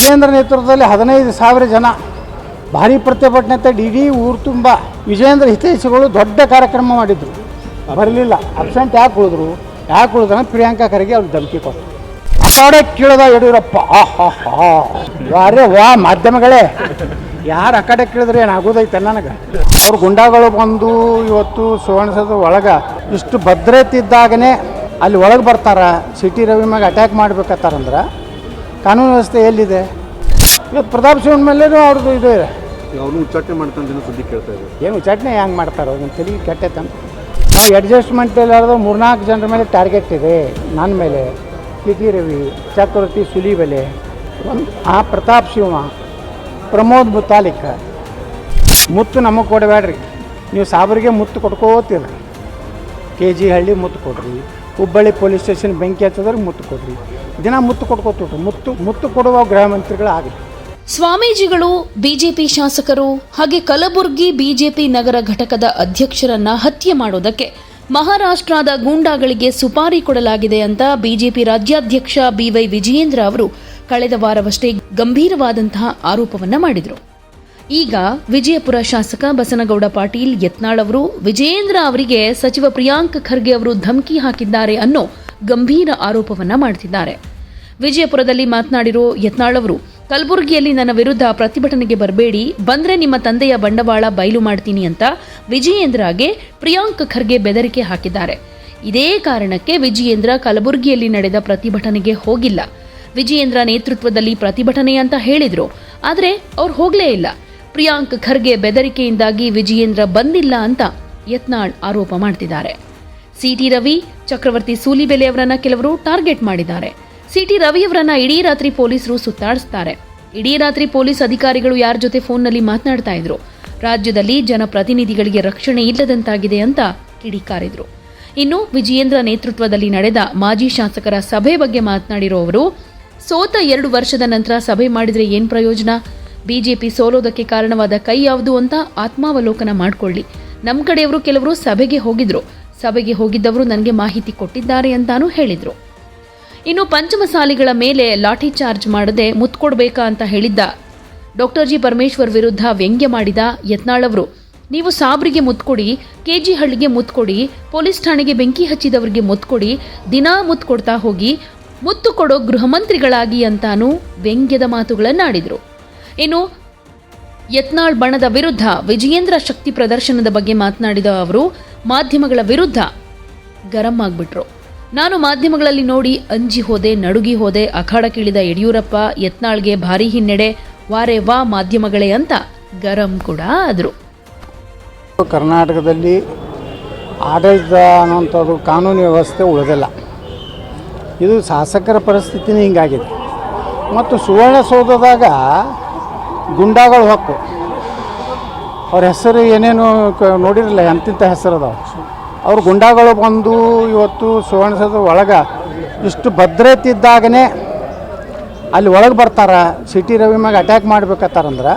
ವಿಜೇಂದ್ರ ನೇತೃತ್ವದಲ್ಲಿ ಹದಿನೈದು ಸಾವಿರ ಜನ ಭಾರಿ ಪ್ರತಿಭಟನೆ ತಡಿ ಇಡೀ ಊರು ತುಂಬ ವಿಜೇಂದ್ರ ಹಿತೈಷಿಗಳು ದೊಡ್ಡ ಕಾರ್ಯಕ್ರಮ ಮಾಡಿದ್ರು. ಬರಲಿಲ್ಲ. ಅಬ್ಸೆಂಟ್ ಯಾಕೆ ಉಳಿದ್ರು? ಯಾಕೆ ಉಳಿದ್ರೆ ಪ್ರಿಯಾಂಕಾ ಖರ್ಗೆ ಅವ್ರಿಗೆ ಧಮಕಿ ಕೊಟ್ಟರು ಅಕಾಡೆ ಕೀಳದ ಯಡಿಯೂರಪ್ಪ. ಆಹಾ ಹಾ ವಾರೇ ವಾ ಮಾಧ್ಯಮಗಳೇ. ಯಾರು ಆ ಕಡೆ ಏನು ಆಗೋದೈತೆ ನನಗೆ? ಅವ್ರ ಗುಂಡಾಗಳು ಬಂದು ಇವತ್ತು ಸುವರ್ಣಸದ ಒಳಗೆ ಇಷ್ಟು ಭದ್ರತೆ ಇದ್ದಾಗನೇ ಅಲ್ಲಿ ಒಳಗೆ ಬರ್ತಾರ. ಸಿಟಿ ರವಿ ಮ್ಯಾಗ ಅಟ್ಯಾಕ್ ಮಾಡ್ಬೇಕತ್ತಾರಂದ್ರೆ ಕಾನೂನು ವ್ಯವಸ್ಥೆ ಎಲ್ಲಿದೆ? ಇವತ್ತು ಪ್ರತಾಪ್ ಸಿಂಹನ ಮೇಲೆ ಅವ್ರದ್ದು ಇದು ಇದೆ. ಅವನು ಉಚ್ಚಾಟನೆ ಮಾಡ್ತಾನೆ ಸುದ್ದಿ ಕೇಳ್ತಾ ಇದ್ದಾರೆ ಏನು ಉಚ್ಚಾಟನೆ ಹೆಂಗೆ ಮಾಡ್ತಾರೋ? ಅದನ್ನು ತಲೆ ಕೆಟ್ಟೈತಂತ ನಾವು ಅಡ್ಜಸ್ಟ್ಮೆಂಟ್ ಇಲ್ಲಾರ್ದು ಮೂರ್ನಾಲ್ಕು ಜನರ ಮೇಲೆ ಟಾರ್ಗೆಟ್ ಇದೆ ನನ್ನ ಮೇಲೆ. ಕಿಟಿ ಟಿ ರವಿ ಚಕ್ರವರ್ತಿ ಸುಲಿಬೆಲೆ ಒಂದು ಆ ಪ್ರತಾಪ್ ಸಿಂಹ ಪ್ರಮೋದ್ ಮುತಾಲಿಕ. ಮುತ್ತು ನಮಗೆ ಕೊಡಬೇಡ್ರಿ. ನೀವು ಸಾಬರಿಗೆ ಮುತ್ತು ಕೊಡ್ಕೋತೀರಿ ಕೆ ಜಿ ಹಳ್ಳಿ ಮುತ್ತು ಕೊಡ್ರಿ. ಹುಬ್ಬಳ್ಳಿ ಪೊಲೀಸ್ ಸ್ಟೇಷನ್ ಬೆಂಕಿ ಹಚ್ಚೋದ್ರಿಗೆ ಮುತ್ತು ಕೊಡ್ರಿ. ದಿನ ಮುತ್ತು ಕೊಡ್ಕೋತೀವಿ ಮುತ್ತು ಮುತ್ತು ಕೊಡುವ ಗೃಹ ಸ್ವಾಮೀಜಿಗಳು, ಬಿಜೆಪಿ ಶಾಸಕರು ಹಾಗೆ ಕಲಬುರ್ಗಿ ಬಿಜೆಪಿ ನಗರ ಘಟಕದ ಅಧ್ಯಕ್ಷರನ್ನ ಹತ್ಯೆ ಮಾಡೋದಕ್ಕೆ ಮಹಾರಾಷ್ಟ್ರದ ಗೂಂಡಾಗಳಿಗೆ ಸುಪಾರಿ ಕೊಡಲಾಗಿದೆ ಅಂತ ಬಿಜೆಪಿ ರಾಜ್ಯಾಧ್ಯಕ್ಷ ಬಿವೈ ವಿಜಯೇಂದ್ರ ಅವರು ಕಳೆದ ವಾರವಷ್ಟೇ ಗಂಭೀರವಾದಂತಹ ಆರೋಪವನ್ನ ಮಾಡಿದರು. ಈಗ ವಿಜಯಪುರ ಶಾಸಕ ಬಸನಗೌಡ ಪಾಟೀಲ್ ಯತ್ನಾಳ್ ಅವರು, ವಿಜಯೇಂದ್ರ ಅವರಿಗೆ ಸಚಿವ ಪ್ರಿಯಾಂಕ್ ಖರ್ಗೆ ಅವರು ಧಮಕಿ ಹಾಕಿದ್ದಾರೆ ಅನ್ನೋ ಗಂಭೀರ ಆರೋಪವನ್ನ ಮಾಡ್ತಿದ್ದಾರೆ. ವಿಜಯಪುರದಲ್ಲಿ ಮಾತನಾಡಿರೋ ಯತ್ನಾಳ್ ಅವರು, ಕಲಬುರಗಿಯಲ್ಲಿ ನನ್ನ ವಿರುದ್ಧ ಪ್ರತಿಭಟನೆಗೆ ಬರಬೇಡಿ, ಬಂದ್ರೆ ನಿಮ್ಮ ತಂದೆಯ ಬಂಡವಾಳ ಬಯಲು ಮಾಡ್ತೀನಿ ಅಂತ ವಿಜಯೇಂದ್ರಗೆ ಪ್ರಿಯಾಂಕ್ ಖರ್ಗೆ ಬೆದರಿಕೆ ಹಾಕಿದ್ದಾರೆ. ಇದೇ ಕಾರಣಕ್ಕೆ ವಿಜಯೇಂದ್ರ ಕಲಬುರಗಿಯಲ್ಲಿ ನಡೆದ ಪ್ರತಿಭಟನೆಗೆ ಹೋಗಿಲ್ಲ. ವಿಜಯೇಂದ್ರ ನೇತೃತ್ವದಲ್ಲಿ ಪ್ರತಿಭಟನೆ ಅಂತ ಹೇಳಿದ್ರು, ಆದರೆ ಅವ್ರು ಹೋಗಲೇ ಇಲ್ಲ. ಪ್ರಿಯಾಂಕ್ ಖರ್ಗೆ ಬೆದರಿಕೆಯಿಂದಾಗಿ ವಿಜಯೇಂದ್ರ ಬಂದಿಲ್ಲ ಅಂತ ಯತ್ನಾಳ್ ಆರೋಪ ಮಾಡ್ತಿದ್ದಾರೆ. ಸಿಟಿ ರವಿ, ಚಕ್ರವರ್ತಿ ಸೂಲಿಬೆಲೆ ಅವರನ್ನ ಕೆಲವರು ಟಾರ್ಗೆಟ್ ಮಾಡಿದ್ದಾರೆ. ಸಿಟಿ ರವಿಯವರನ್ನ ಇಡೀ ರಾತ್ರಿ ಪೊಲೀಸರು ಸುತ್ತಾಡಿಸ್ತಾರೆ. ಇಡೀ ರಾತ್ರಿ ಪೊಲೀಸ್ ಅಧಿಕಾರಿಗಳು ಯಾರ ಜೊತೆ ಫೋನ್ನಲ್ಲಿ ಮಾತನಾಡ್ತಾ ಇದ್ರು? ರಾಜ್ಯದಲ್ಲಿ ಜನಪ್ರತಿನಿಧಿಗಳಿಗೆ ರಕ್ಷಣೆ ಇಲ್ಲದಂತಾಗಿದೆ ಅಂತ ಕಿಡಿಕಾರಿದ್ರು. ಇನ್ನು ವಿಜಯೇಂದ್ರ ನೇತೃತ್ವದಲ್ಲಿ ನಡೆದ ಮಾಜಿ ಶಾಸಕರ ಸಭೆ ಬಗ್ಗೆ ಮಾತನಾಡಿರೋ ಅವರು, ಸೋತ ಎರಡು ವರ್ಷದ ನಂತರ ಸಭೆ ಮಾಡಿದರೆ ಏನು ಪ್ರಯೋಜನ? ಬಿಜೆಪಿ ಸೋಲೋದಕ್ಕೆ ಕಾರಣವಾದ ಕೈ ಯಾವುದು ಅಂತ ಆತ್ಮಾವಲೋಕನ ಮಾಡಿಕೊಳ್ಳಿ. ನಮ್ಮ ಕಡೆಯವರು ಕೆಲವರು ಸಭೆಗೆ ಹೋಗಿದ್ರು. ಸಭೆಗೆ ಹೋಗಿದ್ದವರು ನನಗೆ ಮಾಹಿತಿ ಕೊಟ್ಟಿದ್ದಾರೆ ಅಂತಾನೂ ಹೇಳಿದರು. ಇನ್ನು ಪಂಚಮಸಾಲಿಗಳ ಮೇಲೆ ಲಾಠಿ ಚಾರ್ಜ್ ಮಾಡದೆ ಮುತ್ಕೊಡ್ಬೇಕಾ ಅಂತ ಹೇಳಿದ್ದ ಡಾಕ್ಟರ್ ಜಿ ಪರಮೇಶ್ವರ್ ವಿರುದ್ಧ ವ್ಯಂಗ್ಯ ಮಾಡಿದ ಯತ್ನಾಳ್ ಅವರು. ನೀವು ಸಾಬ್ರಿಗೆ ಮುತ್ಕೊಡಿ ಕೆಜಿ ಹಳ್ಳಿಗೆ ಮುತ್ಕೊಡಿ, ಪೊಲೀಸ್ ಠಾಣೆಗೆ ಬೆಂಕಿ ಹಚ್ಚಿದವರಿಗೆ ಮುತ್ಕೊಡಿ, ದಿನಾ ಮುತ್ಕೊಡ್ತಾ ಹೋಗಿ ಮುತ್ತು ಕೊಡೋ ಗೃಹಮಂತ್ರಿಗಳಾಗಿ ಅಂತಾನೂ ವ್ಯಂಗ್ಯದ ಮಾತುಗಳನ್ನಾಡಿದ್ರು. ಇನ್ನು ಯತ್ನಾಳ್ ಬಣದ ವಿರುದ್ಧ ವಿಜಯೇಂದ್ರ ಶಕ್ತಿ ಪ್ರದರ್ಶನದ ಬಗ್ಗೆ ಮಾತನಾಡಿದ ಅವರು, ಮಾಧ್ಯಮಗಳ ವಿರುದ್ಧ ಗರಂ ಆಗ್ಬಿಟ್ರು. ನಾನು ಮಾಧ್ಯಮಗಳಲ್ಲಿ ನೋಡಿ ಅಂಜಿ ಹೋದೆ, ನಡುಗಿ ಹೋದೆ, ಅಖಾಡ ಅಖಾಡಕ್ಕಿಳಿದ ಯಡಿಯೂರಪ್ಪ, ಯತ್ನಾಳ್ಗೆ ಭಾರಿ ಹಿನ್ನಡೆ, ವಾರೆ ವಾ ಮಾಧ್ಯಮಗಳೇ ಅಂತ ಗರಂ ಕೂಡ ಆದರು. ಕರ್ನಾಟಕದಲ್ಲಿ ಆಡಳಿತ ಅನ್ನುವಂಥದ್ದು ಕಾನೂನು ವ್ಯವಸ್ಥೆ ಉಳಿದಿಲ್ಲ. ಇದು ಶಾಸಕರ ಪರಿಸ್ಥಿತಿನೇ ಹಿಂಗಾಗಿದೆ. ಮತ್ತು ಸುವರ್ಣಸೌಧದಾಗ ಗುಂಡಾಗಳು ಹೊಕ್ಕು. ಅವ್ರ ಹೆಸರು ಏನೇನು ನೋಡಿರಲಿಲ್ಲ ಎಂತಿಂಥ ಹೆಸರು ಅದಾವೆ. ಅವ್ರ ಗುಂಡಾಗಳು ಬಂದು ಇವತ್ತು ಸುವರ್ಣಸೌಧ ಒಳಗೆ ಇಷ್ಟು ಭದ್ರತೆ ಇದ್ದಾಗನೇ ಅಲ್ಲಿ ಒಳಗೆ ಬರ್ತಾರ, ಸಿಟಿ ರವಿ ಮ್ಯಾಗ ಅಟ್ಯಾಕ್ ಮಾಡ್ಬೇಕತ್ತಾರಂದ್ರೆ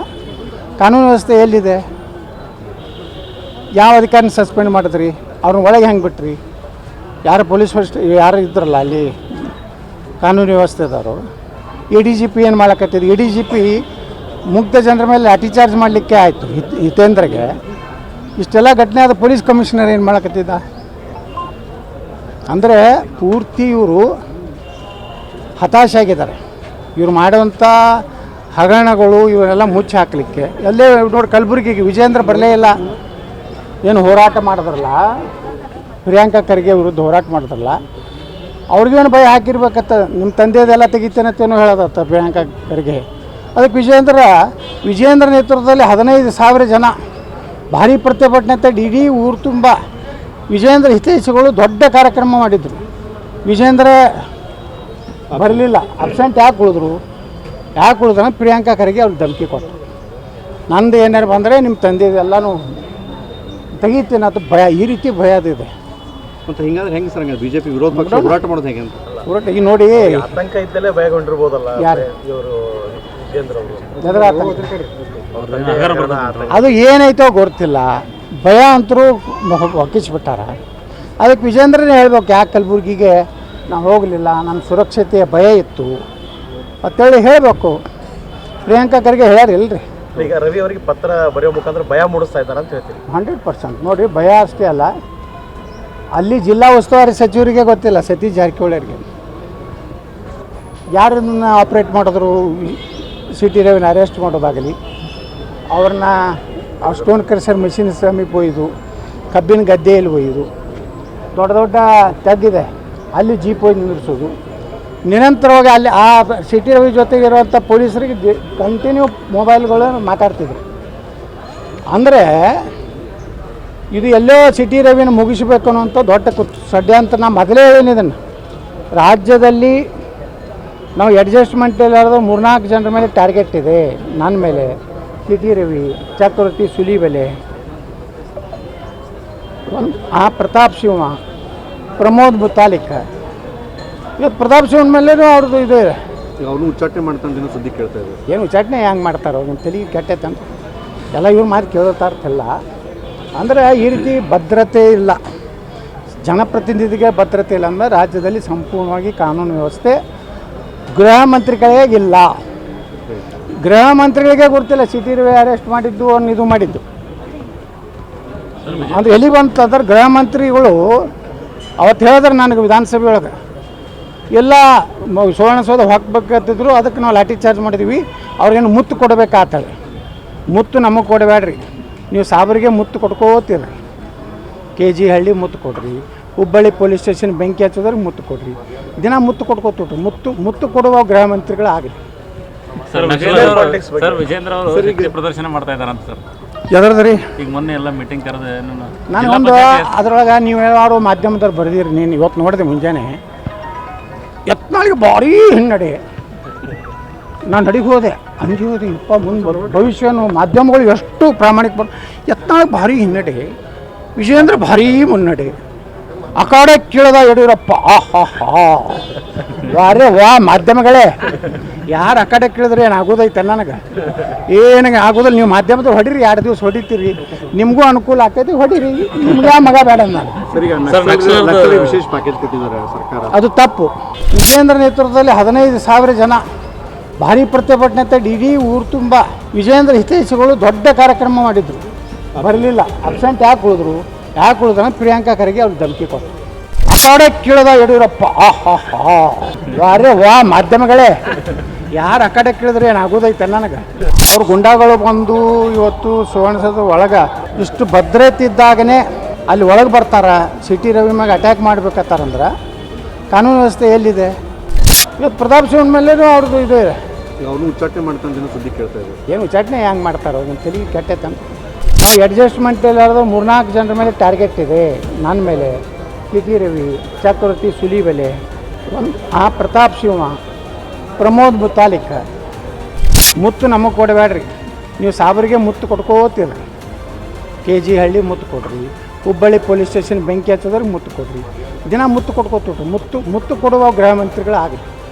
ಕಾನೂನು ವ್ಯವಸ್ಥೆ ಎಲ್ಲಿದೆ? ಯಾವ ಅಧಿಕಾರಿನ ಸಸ್ಪೆಂಡ್ ಮಾಡಿದ್ರಿ? ಅವ್ರನ್ನ ಒಳಗೆ ಹೆಂಗೆ ಬಿಟ್ರಿ? ಯಾರು ಪೊಲೀಸ್ ಫಸ್ಟ್ ಯಾರು ಇದ್ರಲ್ಲ ಅಲ್ಲಿ? ಕಾನೂನು ವ್ಯವಸ್ಥೆದವರು ಎ ಡಿ ಜಿ ಪಿ ಏನು ಮಾಡಕತ್ತಿದ್ದು ಎ ಡಿ ಜಿ ಪಿ ಮುಗ್ಧ ಜನರ ಮೇಲೆ ಲಾಠಿ ಚಾರ್ಜ್ ಮಾಡಲಿಕ್ಕೆ ಆಯಿತು ಹಿತ್, ಹಿತೇಂದ್ರಗೆ. ಇಷ್ಟೆಲ್ಲ ಘಟನೆ ಆದ ಪೊಲೀಸ್ ಕಮಿಷನರ್ ಏನು ಮಾಡಕತ್ತಿದ್ದ? ಅಂದರೆ ಪೂರ್ತಿ ಇವರು ಹತಾಶೆ ಆಗಿದ್ದಾರೆ ಇವ್ರು ಮಾಡುವಂಥ ಹಗರಣಗಳು ಇವರೆಲ್ಲ ಮುಚ್ಚಿ ಹಾಕಲಿಕ್ಕೆ. ಎಲ್ಲೇ ನೋಡಿ ಕಲಬುರಗಿಗೆ ವಿಜೇಂದ್ರ ಬರಲೇ ಇಲ್ಲ. ಏನು ಹೋರಾಟ ಮಾಡಿದ್ರಲ್ಲ? ಪ್ರಿಯಾಂಕಾ ಖರ್ಗೆ ವಿರುದ್ಧ ಹೋರಾಟ ಮಾಡಿದ್ರಲ್ಲ? ಅವ್ರಿಗೇನು ಭಯ ಹಾಕಿರ್ಬೇಕತ್ತ ನಿಮ್ಮ ತಂದೆದೆಲ್ಲ ತೆಗಿತೇನತ್ತೇನೋ ಹೇಳೋದತ್ತ ಪ್ರಿಯಾಂಕಾ ಖರ್ಗೆ? ಅದಕ್ಕೆ ವಿಜಯೇಂದ್ರ ವಿಜಯೇಂದ್ರ ನೇತೃತ್ವದಲ್ಲಿ ಹದಿನೈದು ಸಾವಿರ ಜನ ಭಾರಿ ಪ್ರತಿಭಟನೆ ತಡಿ ಇಡೀ ಊರು ತುಂಬ. ವಿಜಯೇಂದ್ರ ಹಿತೈಷಿಗಳು ದೊಡ್ಡ ಕಾರ್ಯಕ್ರಮ ಮಾಡಿದರು. ವಿಜೇಂದ್ರ ಬರಲಿಲ್ಲ ಅಬ್ಸೆಂಟ್ ಯಾಕೆ ಉಳಿದ್ರು? ಯಾಕೆ ಉಳಿದ್ರೆ ಪ್ರಿಯಾಂಕಾ ಖರ್ಗೆ ಅವ್ರಿಗೆ ಧಮಕಿ ಕೊಟ್ಟರು. ನಂದು ಏನಾರು ಬಂದರೆ ನಿಮ್ಮ ತಂದೆ ಎಲ್ಲನೂ ತೆಗಿತೀನಿ ಅದು ಭಯ ಈ ರೀತಿ ಭಯ ಅದಿದೆ ಮತ್ತೆ ಹಿಂಗಾದ್ರೆ ಹೆಂಗೆ ಸರ್ ಬಿಜೆಪಿ ವಿರೋಧ ಪಕ್ಷ ಹೋರಾಟ ಮಾಡೋದು ಹೇಗೆ ಅಂತ? ಹೋರಾಟ ಈಗ ನೋಡಿ. ಆತಂಕ ಇದ್ದಲ್ಲೇ ಭಯಗೊಂಡಿರ್ಬೋದಲ್ಲ ಯಾರು? ಇವರು ಅದು ಏನೈತೋ ಗೊತ್ತಿಲ್ಲ. ಭಯ ಅಂತರೂ ಒಕ್ಕಿಸ್ಬಿಟ್ಟಾರ ಅದಕ್ಕೆ ವಿಜೇಂದ್ರನೇ ಹೇಳ್ಬೇಕು ಯಾಕೆ ಕಲಬುರ್ಗಿಗೆ ನಾವು ಹೋಗಲಿಲ್ಲ ನನ್ನ ಸುರಕ್ಷತೆಯ ಭಯ ಇತ್ತು. ಅಂತೇಳಿ ಹೇಳಬೇಕು. ಪ್ರಿಯಾಂಕಾ ಖರ್ಗೆ ಹೇಳ್ಯಾರ ಇಲ್ರಿ. ಈಗ ರವಿ ಅವರಿಗೆ ಪತ್ರ ಬರೆಯೋ ಮುಖಾಂತರ ಭಯ ಮೂಡಿಸ್ತಾ ಇದ್ದಾರೆ ಅಂತ ಹೇಳ್ತೀವಿ ಹಂಡ್ರೆಡ್ ಪರ್ಸೆಂಟ್. ನೋಡಿ ಭಯ ಅಷ್ಟೇ ಅಲ್ಲ. ಅಲ್ಲಿ ಜಿಲ್ಲಾ ಉಸ್ತುವಾರಿ ಸಚಿವರಿಗೆ ಗೊತ್ತಿಲ್ಲ ಸತೀಶ್ ಜಾರಕಿಹೊಳಿ ಅವರಿಗೆ ಯಾರನ್ನ ಆಪ್ರೇಟ್ ಮಾಡಿದ್ರು ಸಿ ಟಿ ರವಿನ ಅರೆಸ್ಟ್ ಮಾಡೋದಾಗಲಿ ಅವ್ರನ್ನ ಆ ಸ್ಟೋನ್ ಕ್ರಷರ್ ಮೆಷಿನ್ ಸಮೀಪ ಒಯ್ದು, ಕಬ್ಬಿನ ಗದ್ದೆಯಲ್ಲಿ ಒಯ್ಯೋದು ದೊಡ್ಡ ದೊಡ್ಡ ತೆಗ್ಗಿದೆ ಅಲ್ಲಿ ಜೀಪ್ ಹೋಗಿ ನಿಂದಿರಿಸೋದು ನಿರಂತರವಾಗಿ ಅಲ್ಲಿ ಆ ಸಿ ಟಿ ರವಿ ಜೊತೆಗೆ ಇರುವಂಥ ಪೊಲೀಸರಿಗೆ ಕಂಟಿನ್ಯೂ ಮೊಬೈಲ್ಗಳು ಮಾತಾಡ್ತಿದ್ರು. ಅಂದರೆ ಇದು ಎಲ್ಲೋ ಸಿಟಿ ರವಿನ ಮುಗಿಸಬೇಕು ಅನ್ನೋಂಥ ದೊಡ್ಡ ಅಂತ ನಾ ಮೊದಲೇ ಏನಿದನ್ನು ರಾಜ್ಯದಲ್ಲಿ ನಾವು ಅಡ್ಜಸ್ಟ್ಮೆಂಟ್ ಇಲ್ಲಾರ್ದು ಮೂರ್ನಾಲ್ಕು ಜನರ ಮೇಲೆ ಟಾರ್ಗೆಟ್ ಇದೆ ನನ್ನ ಮೇಲೆ. ಸಿಟಿ ರವಿ ಚಕ್ರವರ್ತಿ ಸುಲಿಬೆಲೆ. ಬೆಲೆ ಆ ಪ್ರತಾಪ್ ಶಿವ ಪ್ರಮೋದ್ ಮುತಾಲಿಕ. ಇವತ್ತು ಪ್ರತಾಪ್ ಶಿವನ ಮೇಲೇನೂ ಅವ್ರದ್ದು ಇದು ಅವನು ಉಚ್ಚಾಟನೆ ಮಾಡ್ತಾನೆ ಸುದ್ದಿ ಕೇಳ್ತಾ ಇದ್ದಾರೆ ಏನು ಚಟ್ನಿ ಹೆಂಗೆ ಮಾಡ್ತಾರೆ ಅವ್ರನ್ನ ತಲೆ ಕೆಟ್ಟೈತೆ ಅಂತ ಎಲ್ಲ ಇವ್ರ ಮಾತು ಕೇಳೋತಾರ್ತಿಲ್ಲ ಅಂದರೆ ಈ ರೀತಿ ಭದ್ರತೆ ಇಲ್ಲ. ಜನಪ್ರತಿನಿಧಿಗೆ ಭದ್ರತೆ ಇಲ್ಲ ಅಂದರೆ ರಾಜ್ಯದಲ್ಲಿ ಸಂಪೂರ್ಣವಾಗಿ ಕಾನೂನು ವ್ಯವಸ್ಥೆ ಗೃಹ ಇಲ್ಲ ಗೃಹ ಮಂತ್ರಿಗಳಿಗೆ ಗೊತ್ತಿಲ್ಲ ಸಿಟಿ ಅರೆಸ್ಟ್ ಮಾಡಿದ್ದು ಅವ್ನು ಇದು ಮಾಡಿದ್ದು. ಅದು ಎಲ್ಲಿ ಬಂತಂದ್ರೆ ಗೃಹ ಮಂತ್ರಿಗಳು, ಅವತ್ತು ಹೇಳಿದ್ರೆ ನನಗೆ ವಿಧಾನಸಭೆ ಒಳಗೆ. ಎಲ್ಲ ಸುವರ್ಣಸೌಧ ಹಾಕ್ಬೇಕಂತಿದ್ರು ಅದಕ್ಕೆ ನಾವು ಲಾಠಿ ಚಾರ್ಜ್ ಮಾಡಿದ್ವಿ. ಅವ್ರಿಗೇನು ಮುತ್ತು ಕೊಡಬೇಕಾಗ್ತದೆ ಮುತ್ತು ನಮಗೆ ಕೊಡಬೇಡ್ರಿ. ನೀವು ಸಾಬರಿಗೆ ಮುತ್ತು ಕೊಡ್ಕೋತೀರಿ ಕೆ ಜಿ ಹಳ್ಳಿ ಮುತ್ತು ಕೊಡ್ರಿ. ಹುಬ್ಬಳ್ಳಿ ಪೊಲೀಸ್ ಸ್ಟೇಷನ್ ಬೆಂಕಿ ಹಚ್ಚೋದ್ರೆ ಮುತ್ತು ಕೊಡ್ರಿ. ದಿನ ಮುತ್ತು ಕೊಟ್ಕೋತು ಮುತ್ತು ಮುತ್ತು ಕೊಡುವ ಗೃಹ ಮಂತ್ರಿಗಳಾಗಲಿ ಸರ್ ವಿಜೇಂದ್ರ ಅವರು ಶಕ್ತಿ ಪ್ರದರ್ಶನ ಮಾಡ್ತಾ ಇದಾರಂತ ಸರ್. ರೀ ಈಗ ಮೊನ್ನೆ ಎಲ್ಲ ಮೀಟಿಂಗ್ ಕರೆದ ನಾನು ನನಗೊಂದು ಅದ್ರೊಳಗೆ ನೀವು ಹೇಳೋ ಮಾಧ್ಯಮದವ್ರು ಬರೆದಿರಿ. ನೀನು ಇವತ್ತು ನೋಡಿದೆ ಮುಂಜಾನೆ. ಯತ್ನಾಳಿಗೆ ಭಾರಿ ಹಿನ್ನಡೆ. ನಾನು ನಡಿಗೆ ಹೋದೆ. ಅಂಜಿ ಹೋದೆ. ಇಪ್ಪ ಮುಂದೆ ಬರೋ ಭವಿಷ್ಯನು ಮಾಧ್ಯಮಗಳು ಎಷ್ಟು ಪ್ರಾಮಾಣಿಕ ಬರೋ ಯತ್ನಾಳಿಗೆ ಭಾರಿ ಹಿನ್ನಡೆ. ವಿಜೇಂದ್ರ ಭಾರೀ ಮುನ್ನಡೆ. ಆ ಕಡೆ ಕೇಳದ ಯಡಿಯೂರಪ್ಪ. ಆಹಾ ಹಾ ವಾರೇ ವಾ ಮಾಧ್ಯಮಗಳೇ ಯಾರು ಆ ಕಡೆ ಕೇಳಿದ್ರೆ ಏನು ಆಗೋದೈತೆ ನನಗೆ? ಏನಾಗ ಆಗೋದಿಲ್ಲ ನೀವು ಮಾಧ್ಯಮದ ಹೊಡಿರಿ ಎರಡು ದಿವಸ ಹೊಡಿತೀರಿ. ನಿಮಗೂ ಅನುಕೂಲ ಆಗ್ತೈತಿ ಹೊಡಿರಿ. ನಿಮ್ಗೆ ಆ ಮಗ ಬೇಡ ನಾನು. ಸರ್ ಸರ್, ನಕ್ಸಲ್- ನಕ್ಸಲ್- ನಕ್ಸಲ್ ವಿಶೇಷ ಪ್ಯಾಕೇಜ್ ಕೊಟ್ಟಿದ್ದಾರೆ ಸರ್ಕಾರ. ಅದು ತಪ್ಪು. ವಿಜೇಂದ್ರ ನೇತೃತ್ವದಲ್ಲಿ ಹದಿನೈದು ಸಾವಿರ ಜನ ಭಾರಿ ಪ್ರತಿಭಟನೆ ಅಂತ ಇಡೀ ಊರು ತುಂಬ ವಿಜೇಂದ್ರ ಹಿತೈಷಿಗಳು ದೊಡ್ಡ ಕಾರ್ಯಕ್ರಮ ಮಾಡಿದ್ರು. ಬರಲಿಲ್ಲ. ಅಬ್ಸೆಂಟ್ ಯಾಕೆ ಉಳಿದ್ರು? ಯಾಕೆ ಉಳಿದ್ರೆ ಪ್ರಿಯಾಂಕಾ ಖರ್ಗೆ ಅವ್ರು ಧಮಕಿ ಕೊಟ್ಟರು ಆ ಕೀಳದ ಯಡಿಯೂರಪ್ಪ. ಹಾ ವಾ ಮಾಧ್ಯಮಗಳೇ. ಯಾರು ಅಕಾಡೆ ಕಡೆ ಕೇಳಿದ್ರೆ ಏನು ಆಗೋದೈತೆ ನನಗೆ? ಅವ್ರ ಗುಂಡಾಗಳು ಬಂದು ಇವತ್ತು ಸುವರ್ಣಸದ ಒಳಗೆ ಇಷ್ಟು ಭದ್ರತೆ ಇದ್ದಾಗನೇ ಅಲ್ಲಿ ಒಳಗೆ ಬರ್ತಾರ ಸಿಟಿ ರವಿ ಮ್ಯಾಗ ಅಟ್ಯಾಕ್ ಮಾಡ್ಬೇಕತ್ತಾರಂದ್ರೆ? ಕಾನೂನು ವ್ಯವಸ್ಥೆ ಎಲ್ಲಿದೆ? ಇವತ್ತು ಪ್ರತಾಪ್ ಸಿಂಹ ಮೇಲೆ ಅವ್ರದ್ದು ಇದು ಇದೆ. ಅವನು ಉಚ್ಚಾಟನೆ ಮಾಡ್ತಾನೆ ಸುದ್ದಿ ಕೇಳ್ತಾ ಇದ್ದಾರೆ. ಏನು ಚಟ್ನಿ ಹೆಂಗೆ ಮಾಡ್ತಾರೋ? ಅದನ್ನು ತಲೆಗೆ ಕೆಟ್ಟೈತೆ ನಾವು ಅಡ್ಜಸ್ಟ್ಮೆಂಟ್ ಇಲ್ಲಾರ್ದು ಮೂರ್ನಾಲ್ಕು ಜನರ ಮೇಲೆ ಟಾರ್ಗೆಟ್ ಇದೆ ನನ್ನ ಮೇಲೆ. ಕಿಟಿ ರವಿ, ಚಕ್ರವರ್ತಿ ಸುಲಿಬೆಲೆ, ಒಂದು ಆ ಪ್ರತಾಪ್ ಶಿವ, ಪ್ರಮೋದ್ ಮುತಾಲಿಕ ಮುತ್ತು ನಮಗೆ ಕೊಡಬೇಡ್ರಿ. ನೀವು ಸಾಬರಿಗೆ ಮುತ್ತು ಕೊಟ್ಕೋತೀರಿ. ಕೆ ಜಿ ಹಳ್ಳಿ ಮುತ್ತು ಕೊಡ್ರಿ. ಹುಬ್ಬಳ್ಳಿ ಪೊಲೀಸ್ ಸ್ಟೇಷನ್ ಬೆಂಕಿ ಹಚ್ಚೋದ್ರಿಗೆ ಮುತ್ತು ಕೊಡ್ರಿ. ದಿನ ಮುತ್ತು ಕೊಟ್ಕೋತಿ ಮುತ್ತು ಮುತ್ತು ಕೊಡುವ ಗೃಹ ಮಂತ್ರಿಗಳು ಆಗಲಿ